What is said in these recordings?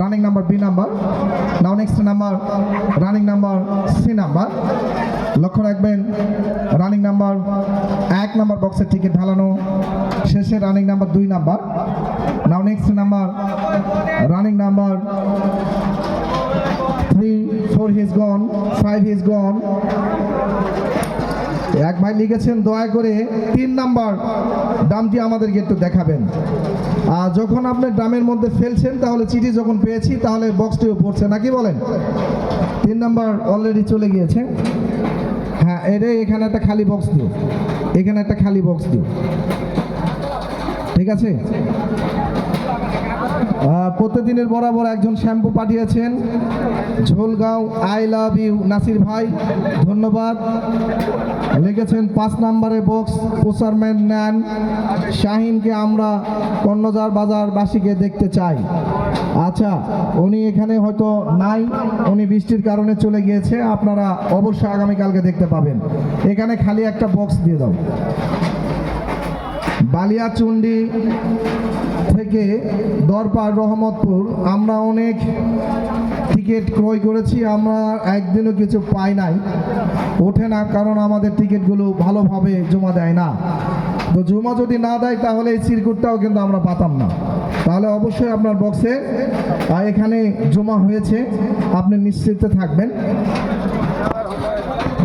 Running number B number now next number running number C number লক্ষ্য রাখবেন running number এক number বক্সের ticket ঢালানো। শেষে রানিং নাম্বার দুই number now next number running number three four is gone five is gone এক ভাই লিখেছেন, দয়া করে তিন নাম্বার দামটি আমাদেরকে একটু দেখাবেন। আর যখন আপনি ড্রামের মধ্যে ফেলছেন, তাহলে চিঠি যখন পেয়েছি, তাহলে বক্সটিও পড়ছে নাকি বলেন? তিন নাম্বার অলরেডি চলে গিয়েছে। হ্যাঁ এরে এখানে একটা খালি বক্স দিও। এখানে একটা খালি বক্স দিও। ঠিক আছে? প্রতিদিনের বরাবর একজন শ্যাম্পু পাঠিয়েছেন। Jholgaon I love you Nasir ভাই, ধন্যবাদ। লিখেছেন, পাঁচ নম্বরে বক্স প্রচারম্যান নেন। শাহিনকে আমরা কর্ণজার বাজার বাসীকে দেখতে চাই। আচ্ছা উনি এখানে হয়তো নাই, উনি বৃষ্টির কারণে চলে গিয়েছে। আপনারা অবশ্যই আগামীকালকে দেখতে পাবেন। এখানে খালি একটা বক্স দিয়ে দাও। বালিয়াচুন্ডি থেকে দরবার রহমতপুর। আমরা অনেক টিকিট ক্রয় করেছি, আমরা একদিনও কিছু পাই নাই। ওঠে না, কারণ আমাদের টিকিটগুলো ভালোভাবে জমা দেয় না। তো জমা যদি না দেয়, তাহলে এই সিরকুটটাও কিন্তু আমরা পাতাম না। তাহলে অবশ্যই আপনার বক্সে এখানে জমা হয়েছে। আপনি নিশ্চিত থাকবেন।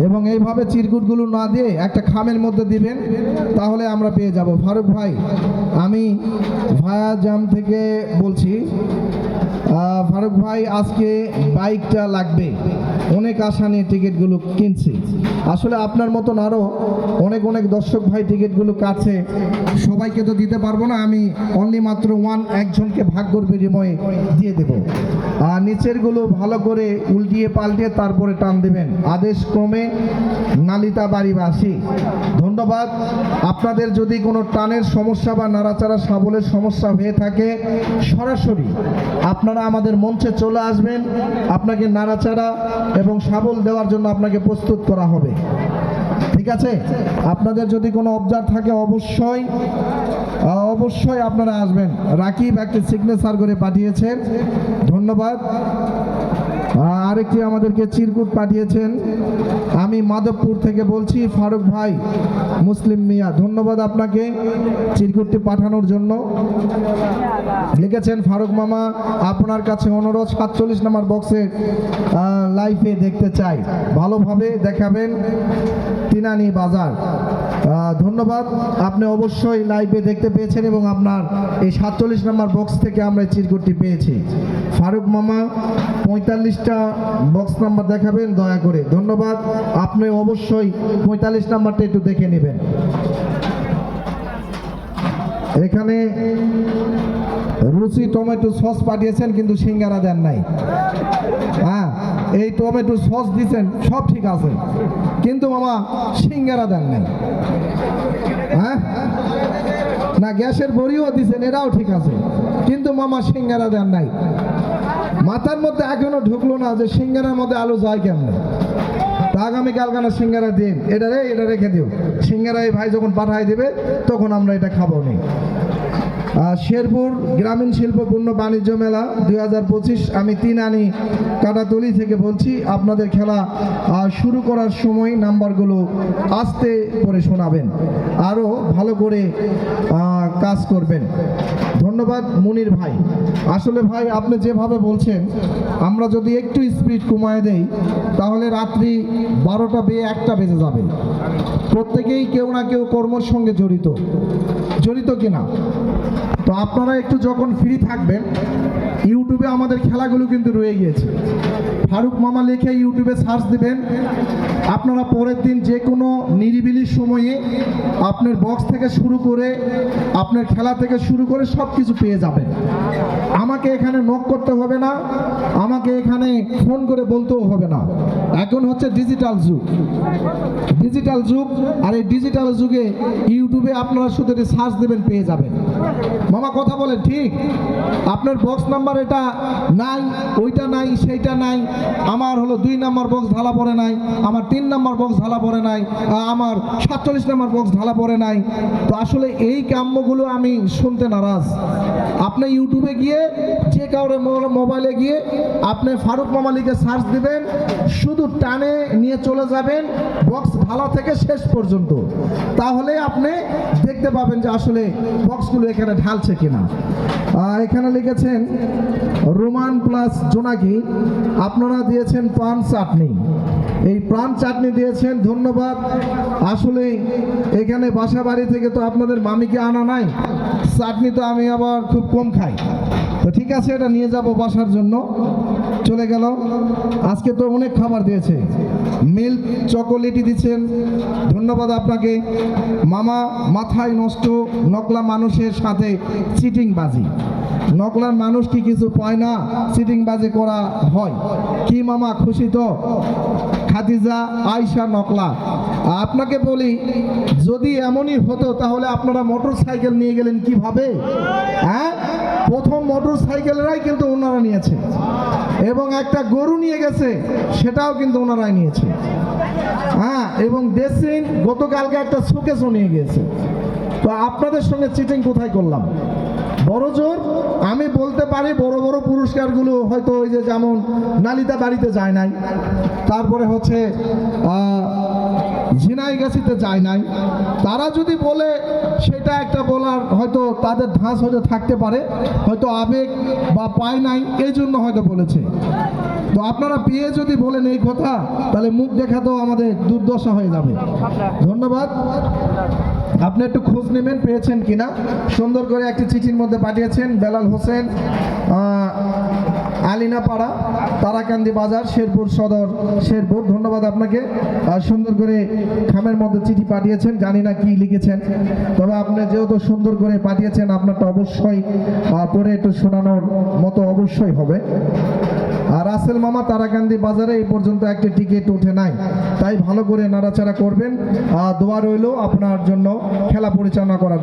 এবং এইভাবে চিরকুটগুলো না দিয়ে একটা খামের মধ্যে দিবেন, তাহলে আমরা পেয়ে যাব। ফারুক ভাই, আমি ভায়া জাম থেকে বলছি ফারুক ভাই, আজকে বাইকটা লাগবে। অনেক আশা নিয়ে টিকিটগুলো কিনছি। আসলে আপনার মতন আরও অনেক অনেক দর্শক ভাই টিকিটগুলো কাটছে। সবাইকে তো দিতে পারব না, আমি অনলি মাত্র ওয়ান একজনকে ভাগ্যর বিনিময়ে দিয়ে দেব। নিচেরগুলো ভালো করে উল্টিয়ে পাল্টিয়ে তারপরে টান দেবেন। আদেশ ক্রমে নালিতা বাড়িবাসী। ধন্যবাদ। আপনাদের যদি কোনো টানের সমস্যা বা নাড়াচাড়া, সাবলের সমস্যা হয়ে থাকে, সরাসরি আপনারা আমাদের মঞ্চে চলে আসবেন। আপনাকে নাড়াচাড়া এবং সাবল দেওয়ার জন্য আপনাকে প্রস্তুত করা হবে। ঠিক আছে? আপনাদের যদি কোনো অবজার থাকে, অবশ্যই অবশ্যই আপনারা আসবেন। রাকিব একটি সিগনেচার করে পাঠিয়েছেন। ধন্যবাদ। আরেকটি আমাদেরকে চিরকুট পাঠিয়েছেন। আমি মাধবপুর থেকে বলছি, ফারুক ভাই, মুসলিম মিয়া, ধন্যবাদ আপনাকে চিরকুটটি পাঠানোর জন্য। লিখেছেন ফারুক মামা, আপনার কাছে অনুরোধ, সাতচল্লিশ নাম্বার বক্সে লাইভে দেখতে চাই। ভালোভাবে দেখাবেন তিনানি বাজার। ধন্যবাদ, আপনি অবশ্যই লাইভে দেখতে পেয়েছেন এবং আপনার এই সাতচল্লিশ নম্বর বক্স থেকে আমরা চিরকুটটি পেয়েছি। ফারুক মামা, পঁয়তাল্লিশটা বক্স নাম্বার দেখাবেন, দয়া করে। ধন্যবাদ। আপনি অবশ্যই পঁয়তাল্লিশ নাম্বারটা একটু দেখে নেবেন। এখানে রুচি টমেটো সস পাঠিয়েছেন, কিন্তু সিঙ্গারা দেন নাই। হ্যাঁ এই টমেটো সস দিছেন, সব ঠিক আছে। কিন্তু মামা, সিঙ্গারা দেন নাই। হ্যাঁ? না, গ্যাসের বড়িও দিছেন, এটাও ঠিক আছে। কিন্তু মামা, সিঙ্গারা দেন নাই। মাথার মধ্যে এখনও ঢুকলো না যে সিঙ্গারার মধ্যে আলু যায় কেমনে? আগামীকাল কেন সিঙ্গারা দিন। এটা রে, এটা রেখে দিও। সিঙ্গারা এই ভাই যখন পাঠায় দেবে, তখন আমরা এটা খাব নি। শেরপুর গ্রামীণ শিল্প পূর্ণ বাণিজ্য মেলা দুই হাজার পঁচিশ, আমি তিন আনি কাটাতলি থেকে বলছি, আপনাদের খেলা শুরু করার সময় নাম্বারগুলো আস্তে করে শোনাবেন আরও ভালো করে কাজ করবেন। ধন্যবাদ মুনির ভাই। আসলে ভাই, আপনি যেভাবে বলছেন, আমরা যদি একটু স্পিড কমায় দেই, তাহলে রাত্রি বারোটা বেয়ে একটা বেজে যাবে। প্রত্যেকেই কেউ না কেউ কর্মর সঙ্গে জড়িত। জড়িত কিনা? তো আপনারা একটু যখন ফ্রি থাকবেন ইউটিউবে আমাদের খেলাগুলো কিন্তু রয়ে গিয়েছে। ফারুক মামা লিখে ইউটিউবে সার্চ দিবেন। আপনারা পরের দিন যে কোনো নিরিবিলি সময়ে আপনার বক্স থেকে শুরু করে আপনার খেলা থেকে শুরু করে সব কিছু পেয়ে যাবেন। আমাকে এখানে নক করতে হবে না, আমাকে এখানে ফোন করে বলতেও হবে না। এখন হচ্ছে ডিজিটাল যুগ। ডিজিটাল যুগ, আর এই ডিজিটাল যুগে ইউটিউবে আপনারা শুধু এটি সার্চ দেবেন, পেয়ে যাবেন। মামা, কথা বলেন, ঠিক? আপনার বক্স নাম্বার এটা নাই, ওইটা নাই, সেইটা নাই আমার হলো দুই নাম্বার বক্স ঢালা পড়ে নাই, আমার তিন নাম্বার বক্স ঢালা পড়ে নাই আমার সাতচল্লিশ নাম্বার বক্স ঢালা পড়ে নাই। তো আসলে এই কাম্যগুলো আমি শুনতে নারাজ। আপনি ইউটিউবে গিয়ে, যে কাউরে মোবাইলে গিয়ে আপনি ফারুক মামালিকে সার্চ দিবেন, শুধু টানে নিয়ে চলে যাবেন বক্স ভালো থেকে শেষ পর্যন্ত। তাহলে আপনি দেখতে পাবেন যে আসলে বক্সগুলো এখানে ঢালছে কিনা। এখানে লিখেছেন, রোমান প্লাস জোনাকি, আপনারা দিয়েছেন প্রাণ চাটনি। এই প্রাণ চাটনি দিয়েছেন, ধন্যবাদ। আসলে এখানে বাসা বাড়ি থেকে তো আপনাদের মামিকে আনা নাই, চাটনি তো আমি আবার খুব কম খাই। তো ঠিক আছে, এটা নিয়ে যাব বাসার জন্য। চলে গেল। আজকে তো অনেক খাবার দিয়েছে। মিল্ক, চকোলেটই দিচ্ছেন। ধন্যবাদ আপনাকে। মামা, মাথায় নষ্ট, নকলা মানুষের সাথে চিটিং বাজি নকলার মানুষ কি কিছু পায় না চিটিং বাজি করা হয়? কি মামা, খুশি তো? খাদিজা আয়সা নকলা। আপনাকে বলি, যদি এমনই হতো, তাহলে আপনারা মোটর সাইকেল নিয়ে গেলেন কীভাবে? হ্যাঁ? প্রথম মোটর সাইকেলেরাই কিন্তু ওনারা নিয়েছে। এবং একটা গরু নিয়ে গেছে, সেটাও কিন্তু ওনারাই নিয়েছে। হ্যাঁ এবং দেশিন গতকালকে একটা শোকেসও নিয়ে গিয়েছে। তো আপনাদের সঙ্গে চিটিং কোথায় করলাম? বড় জোর আমি বলতে পারি বড় বড় পুরস্কারগুলো হয়তো ওই যে যেমন নালিতা বাড়িতে যায় নাই তারপরে হচ্ছে আহ, ঝিনাই গাছিতে যায় নাই। তারা যদি বলে সেটা একটা বলার হয়তো তাদের ধাঁস হয়তো থাকতে পারে হয়তো আবেগ বা পায় নাই এই জন্য হয়তো বলেছে। তো আপনারা পেয়ে যদি বলেন এই কথা, তাহলে মুখ দেখা তো আমাদের দুর্দশা হয়ে যাবে। ধন্যবাদ। আপনি একটু খোঁজ নেবেন, পেয়েছেন কিনা? সুন্দর করে একটি চিঠির মধ্যে পাঠিয়েছেন বেলাল হোসেন। আলিনাপাড়া, তারাকান্দি বাজার, শেরপুর সদর, শেরপুর। ধন্যবাদ আপনাকে। সুন্দর করে খামের মধ্যে চিঠি পাঠিয়েছেন, জানি না কি লিখেছেন। তবে আপনি যেহেতু সুন্দর করে পাঠিয়েছেন, আপনারটা অবশ্যই পরে একটু শোনানোর মতো অবশ্যই হবে। আর রাসেল মামা, তারাকান্দি বাজারে এই পর্যন্ত একটি টিকিট উঠে নাই। তাই ভালো করে নাড়াচাড়া করবেন। দোয়া রইল আপনার জন্য, খেলা পরিচালনা করার জন্য।